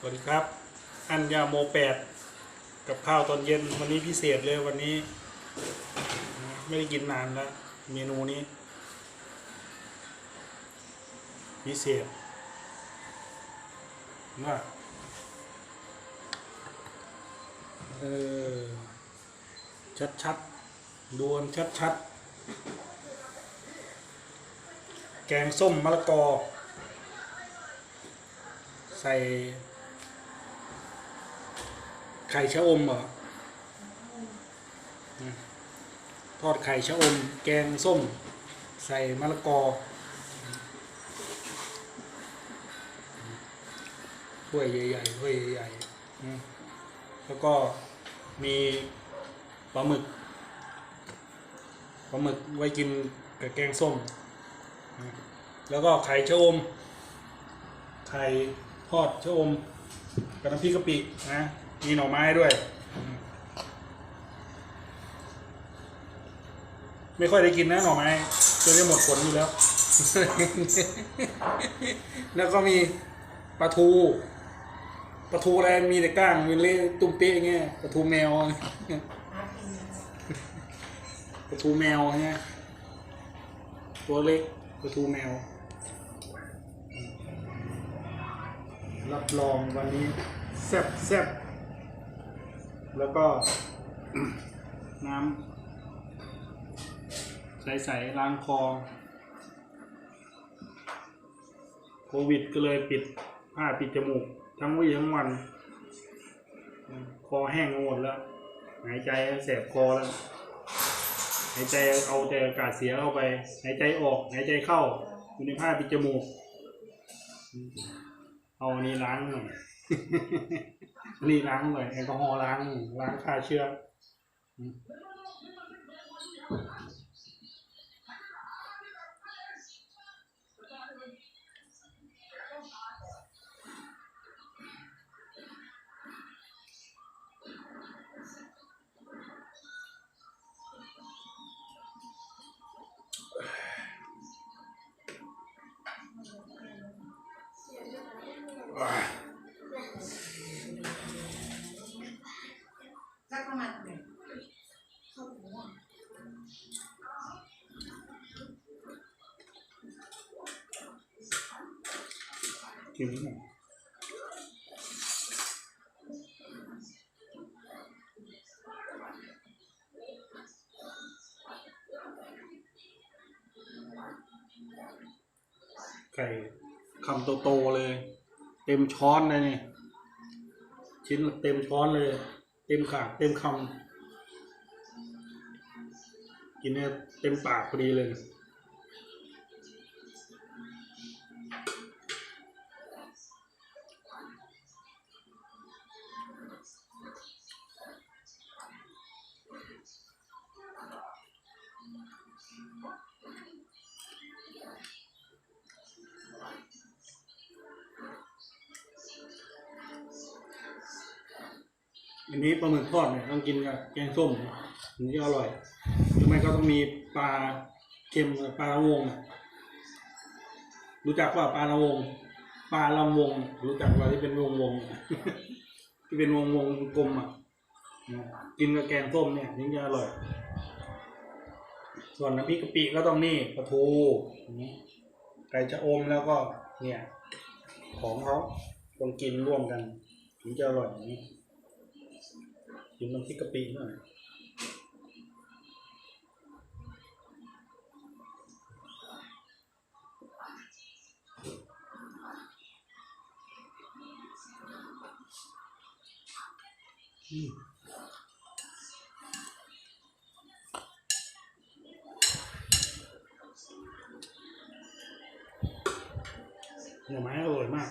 สวัสดีครับ อันยาโมแปดกับข้าวตอนเย็นวันนี้พิเศษเลยวันนี้ ไม่ได้กินนานแล้ว เมนูนี้ พิเศษว่าเออ ชัดๆดวนชัดๆแกงส้มมะละกอ ใส่ ไข่ชะอมเหรอทอดไข่ชะอม แกงส้ม ใส่มะละกอถ้วยใหญ่ๆถ้วยใหญ่ๆแล้วก็มีปลาหมึกปลาหมึกไว้กินกับแกงส้มอืมแล้วก็ไข่ชะอม ไข่ทอดชะอมกับน้ำพริกกะปินะ มีหน่อไม้ด้วย ไม่ค่อยได้กินนะหน่อไม้จนได้หมดผลอยู่แล้ว แล้วก็มีปลาทูปลาทูอะไรมีแต่ก้างมีเละตุ้มเป๊ะอย่างเงี้ยปลาทูแมวปลาทูแมวเนี่ยตัวเล็กปลาทูแมว รับรองวันนี้แซ่บแซ่บ แล้วก็ น้ำใสๆล้างคอโควิดก็เลยปิดผ้าปิดจมูก ทั้งวี่ทั้งวัน คอแห้งหมดแล้ว หายใจแสบคอแล้ว หายใจเอาแต่อากาศเสียเข้าไป หายใจออก หายใจเข้าอยู่ในผ้าปิดจมูก เอานี้ล้างหน่อย นี่ล้างหน่อยแอลกอฮอล์ล้างล้างฆ่าเชื้อ ประมาณไหนกินนิดหน่อยไก่คำโตๆเลย เต็มช้อนเลยเนี่ยชิ้นเต็มช้อนเลย เต็มขากเต็มคำกินเนี่ยเต็มปากพอดีเลย อันนี้ปลาหมึกทอดเนี่ยต้องกินกับแกงส้มถึงจะอร่อยหรือไม่ก็ต้องมีปลาเค็มปลาละวงรู้จักว่าปลาละวงปลาละวง รู้จักว่าที่เป็นวงวงที่เป็นวงวงกลมอะกินกับแกงส้มเนี่ยถึงจะอร่อย ส่วนน้ำพริกกะปิก็ต้องนี่ปลาทูไก่ชะอมแล้วก็เนี่ย ของเขาต้องกินร่วมกัน ถึงจะอร่อยอย่างนี้ กินน้ำพริกกะปิหน่อยหน่อไม้อร่อยมาก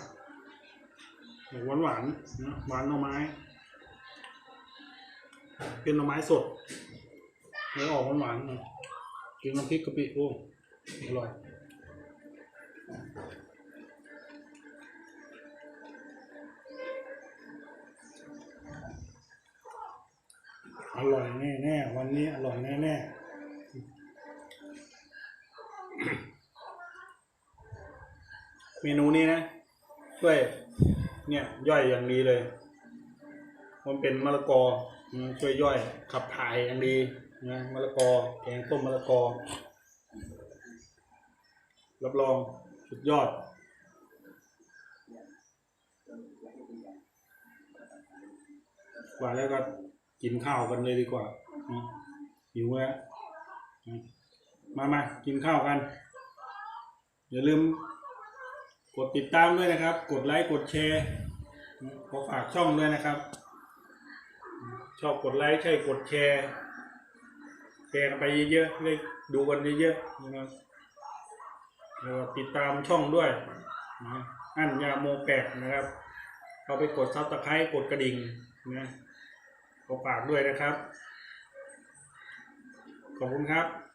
หวานหวานๆนะหวานหน่อไม้ เป็นหน่อไม้สดเนื้อออกหวานๆหน่อยกินน้ำพริกกะปิโอ้อร่อยอร่อยแน่ๆวันนี้อร่อยแน่ๆเมนูนี้นะช่วยเนี่ยย่อยอย่างดีเลย มันเป็นมะละกอ ช่วยย่อยขับถ่ายอย่างดีนะมะละกอแกงต้มมะละกอ รับรองสุดยอด กว่าแล้วก็กินข้าวกันเลยดีกว่าหิวแล้วมมามากินข้าวกัน อย่าลืมกดติดตามด้วยนะครับ กดไลค์ กดแชร์ขอฝากช่องด้วยนะครับ ชอบกดไลค์ใช่กดแชร์ แชร์กันไปเยอะๆเลยดูกันเยอะๆนะครับแล้วก็ติดตามช่องด้วยนะอันยาโมแปดนะครับเอาไปกดซับสไครต์กดกระดิ่งนะขอฝากด้วยนะครับ ขอบคุณครับ